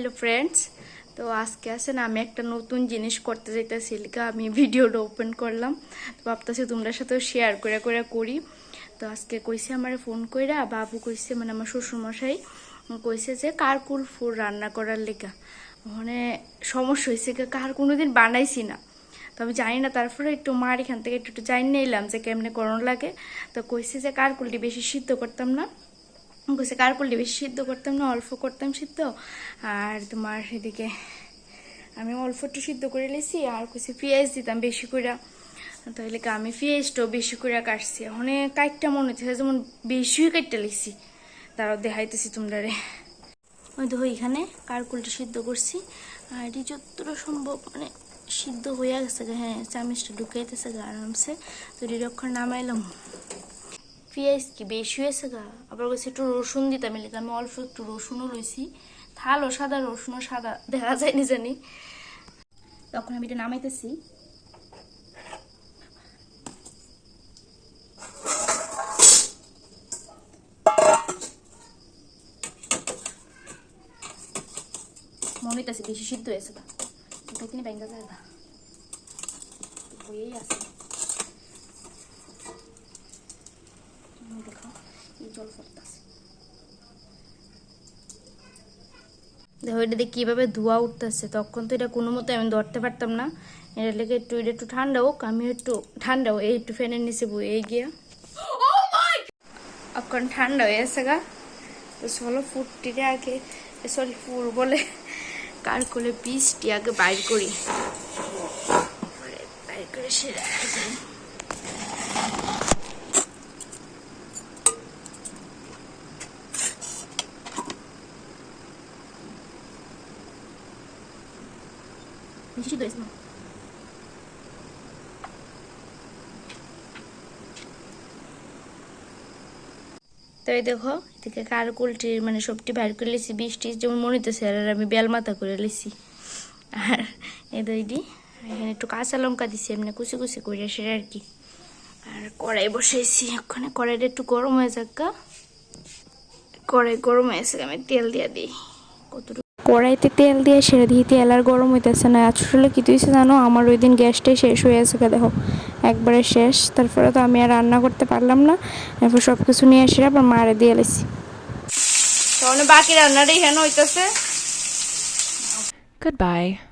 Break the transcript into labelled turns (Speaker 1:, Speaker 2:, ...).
Speaker 1: Hello friends. তো আজকে আসেন আমি একটা নতুন জিনিস করতে যাইতেছি লিখা আমি ভিডিওটা ওপেন করলাম। তো ভাবতেছি তোমরা সাথেও শেয়ার করে করে করি। তো আজকে কইছে আমার ফোন কইরা, বাবু কইছে মানে আমার শ্বশুরমশাই কইছে যে কারকুল ফুল রান্না করার লেগা। মানে সমস্যা হয়েছে কার কোনোদিন বানাইছি না। তো আমি জানি না, তারপরে একটু মার এখান থেকে একটু একটু জানি নিলাম যে কেমনে করণ লাগে। তো কইছে যে কারকুলটি বেশি সিদ্ধ করতাম না। কইছে কারকুলটি বেশি সিদ্ধ করতাম না, অল্প করতাম সিদ্ধ? আর তোমার এদিকে আমি অল্প একটু সিদ্ধ করে লেছি আর কইছে, পেঁয়াজ দিতাম বেশি করে তাহলে আমি পেঁয়াজটাও বেশি করে কাটছি। অনেক কাইটটা মনে হচ্ছে যেমন বেশি কাইটটা লিখছি তারাও দেখাইতেছি তোমরা রে ওই দেখো, এখানে কারকুলটা সিদ্ধ করছি। আর এটি যতটা সম্ভব মানে সিদ্ধ হয়ে গেছে হ্যাঁ চামিচটা ঢুকাইতেছে আরামসে। তো এটি রক্ষণ নামাইলাম। পেঁয়াজ কি বেশি হয়েছে গা? আবার কাছে একটু রসুন দিতাম এলে আমি অল্প একটু রসুনও লইছি। থালও সাদা রসুনও সাদা, দেখা যায় যায়নি জানি। তখন আমি এটা নামাইতেছি। মনে হইতেছে বেশি সিদ্ধ হয়েছে গা। এটা তিনি ব্যাঙ্গা যায় হয়েই আছে দেখো জল পড়তেছে দেখো, এটা দিয়ে কীভাবে ধোয়া উঠতেছে, তখন তো এটা কোনো মতো আমি ধরতে পারতাম না। এটা লেগে একটু, এটা একটু ঠান্ডা হোক, আমি একটু ঠান্ডা হোক, এই একটু ফ্যানের নিচে বয়ে গিয়া। এখন ঠান্ডা হয়ে গেছে গা। তো চলো ফুটটিরে আগে সরি ফুল বলে, কার কোলে বীজটি আগে বাইর করি। বাইর করে সেরে তো এই দেখো, এদিকে কারকুলটির মানে সবটি বাইর করে লিছি, বৃষ্টি যেমন মনে হইতেছে, আর আমি বেল মাথা করে লিছি। আর এই দইটি এখানে একটু কাঁচা লঙ্কা দিছি, এমনি কুচি কুচি করে সেটা আর কি। আর কড়াই বসাইছি ওখানে কড়াইটা একটু গরম হয়ে যাক কড়াই গরম হয়েছে আমি তেল দিয়ে দিই। কতটুকু
Speaker 2: কড়াইতে তেল দিয়ে সেরে দিয়ে তেল আর গরম হইতেছে না। আসলে কি তুইছে জানো? আমার ওই দিন গ্যাসটাই শেষ হয়ে গেছে দেখো। একবারে শেষ। তারপরে তো আমি আর রান্না করতে পারলাম না। এরপর সব কিছু নিয়ে এসে আবার মারে দিয়ে এলেছি
Speaker 1: তখন বাকি রান্নাটাই এখানে হইতেছে।
Speaker 3: Goodbye.